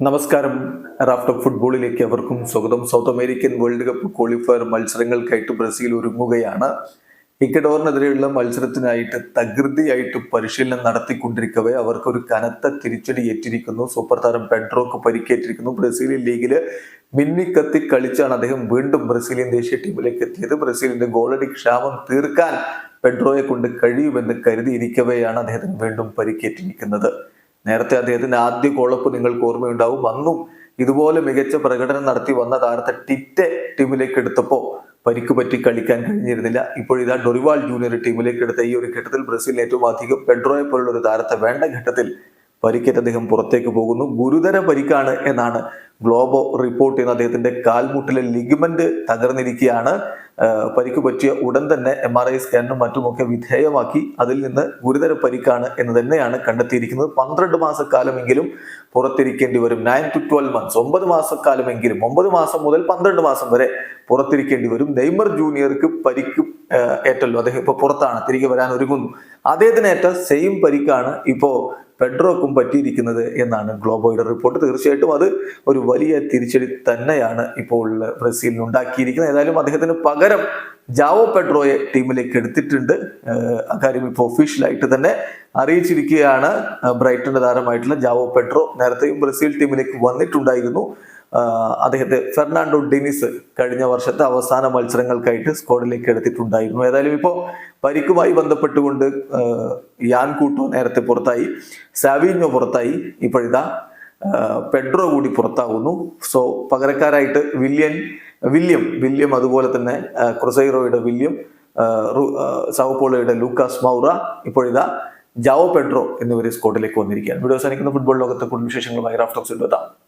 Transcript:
നമസ്കാരം. റാഫ്റ്റർ ഫുട്ബോളിലേക്ക് അവർക്കും സ്വാഗതം. South American world cup qualifier മത്സരങ്ങൾക്കായിട്ട് Brazil ഒരുങ്ങുകയാണ്. ഇക്കഡോറിനെതിരെയുള്ള മത്സരത്തിനായിട്ട് തകൃതിയായിട്ട് പരിശീലനം നടത്തിക്കൊണ്ടിരിക്കവേ അവർക്കൊരു കനത്ത തിരിച്ചടി ഏറ്റിരിക്കുന്നു. സൂപ്പർ താരം പെഡ്രോക്ക് പരിക്കേറ്റിരിക്കുന്നു. ബ്രസീലിയൻ ലീഗിൽ മിന്നിക്കത്തി കളിച്ചാണ് അദ്ദേഹം വീണ്ടും ബ്രസീലിയൻ ദേശീയ ടീമിലേക്ക് എത്തിയത്. ബ്രസീലിന്റെ ഗോളടി ക്ഷാമം തീർക്കാൻ പെഡ്രോയെ കൊണ്ട് കഴിയുമെന്ന് കരുതിയിരിക്കവെയാണ് അദ്ദേഹത്തിന് വീണ്ടും പരിക്കേറ്റിരിക്കുന്നത്. നേരത്തെ അദ്ദേഹത്തിന്റെ ആദ്യ കോളപ്പ് നിങ്ങൾക്ക് ഓർമ്മയുണ്ടാവും. അന്നും ഇതുപോലെ മികച്ച പ്രകടനം നടത്തി വന്ന താരത്തെ ടിറ്റെ ടീമിലേക്ക് എടുത്തപ്പോൾ പരിക്ക് പറ്റി കളിക്കാൻ കഴിഞ്ഞിരുന്നില്ല. ഇപ്പോൾ ഇതാ ഡൊറിവാൾ ജൂനിയർ ടീമിലേക്ക് എടുത്ത ഈ ഒരു ഘട്ടത്തിൽ ബ്രസീലിന് ഏറ്റവും അധികം പെഡ്രോയെ പോലുള്ള ഒരു താരത്തെ വേണ്ട ഘട്ടത്തിൽ പരിക്കേറ്റ് അദ്ദേഹം പുറത്തേക്ക് പോകുന്നു. ഗുരുതര പരിക്കാണ് എന്നാണ് ഗ്ലോബോ റിപ്പോർട്ട് ചെയ്യുന്ന അദ്ദേഹത്തിന്റെ കാൽമുട്ടിലെ ലിഗമെന്റ് തകർന്നിരിക്കുകയാണ്. പരിക്ക് പറ്റിയ ഉടൻ തന്നെ എം ആർ ഐ സ്കാനിനും മറ്റുമൊക്കെ വിധേയമാക്കി. അതിൽ നിന്ന് ഗുരുതര പരിക്കാണ് എന്ന് തന്നെയാണ് കണ്ടെത്തിയിരിക്കുന്നത്. പന്ത്രണ്ട് മാസക്കാലമെങ്കിലും പുറത്തിരിക്കേണ്ടി വരും. നയൻ ടു ട്വൽവ് മന്ത്സ് ഒമ്പത് മാസക്കാലമെങ്കിലും ഒമ്പത് മാസം മുതൽ പന്ത്രണ്ട് മാസം വരെ പുറത്തിരിക്കേണ്ടി വരും. നെയ്മർ ജൂനിയർക്ക് പരിക്ക് ഏറ്റല്ലോ. അദ്ദേഹം ഇപ്പൊ പുറത്താണ്. തിരികെ വരാൻ ഒരുങ്ങുന്നു. അദ്ദേഹത്തിന് ഏറ്റ സെയിം പരിക്കാണ് ഇപ്പോ പെഡ്രോക്കും പറ്റിയിരിക്കുന്നത് എന്നാണ് ഗ്ലോബോയുടെ റിപ്പോർട്ട്. തീർച്ചയായിട്ടും അത് ഒരു വലിയ തിരിച്ചടി തന്നെയാണ് ഇപ്പോൾ ബ്രസീലിന് ഉണ്ടാക്കിയിരിക്കുന്നത്. ഏതായാലും അദ്ദേഹത്തിന് പകരം ജാവോ പെഡ്രോയെ ടീമിലേക്ക് എടുത്തിട്ടുണ്ട്. അക്കാര്യം ഇപ്പോൾ ഒഫീഷ്യലായിട്ട് തന്നെ അറിയിച്ചിരിക്കുകയാണ്. ബ്രൈറ്റന്റെ താരമായിട്ടുള്ള ജാവോ പെഡ്രോ നേരത്തെയും ബ്രസീൽ ടീമിലേക്ക് വന്നിട്ടുണ്ടായിരുന്നു. അദ്ദേഹത്തെ ഫെർണാണ്ടോ ഡെനിസ് കഴിഞ്ഞ വർഷത്തെ അവസാന മത്സരങ്ങൾക്കായിട്ട് സ്ക്വാഡിലേക്ക് എടുത്തിട്ടുണ്ടായിരുന്നു. ഏതായാലും ഇപ്പോൾ പരിക്കുമായി ബന്ധപ്പെട്ടുകൊണ്ട് യാൻ കൂട്ടോ നേരത്തെ പുറത്തായി സാവിഞ്ഞോ പുറത്തായി. ഇപ്പോഴിതാ പെഡ്രോ കൂടി പുറത്താകുന്നു സോ പകരക്കാരായിട്ട് വില്യൻ വില്യം വില്യം അതുപോലെ തന്നെ ക്രൊസൈറോയുടെ വില്യം സൗപോളയുടെ ലൂക്കാസ് മൗറ ഇപ്പോഴിതാ ജാവോ പെഡ്രോ എന്നിവരെ സ്കോട്ടിലേക്ക് വന്നിരിക്കുകയാണ്. വീഡിയോ സാധിക്കുന്ന ഫുട്ബോൾ ലോകത്തെ കൂടുതൽ വിശേഷങ്ങളുമായി റാഫ്റ്റോക്സിൽ എത്താം.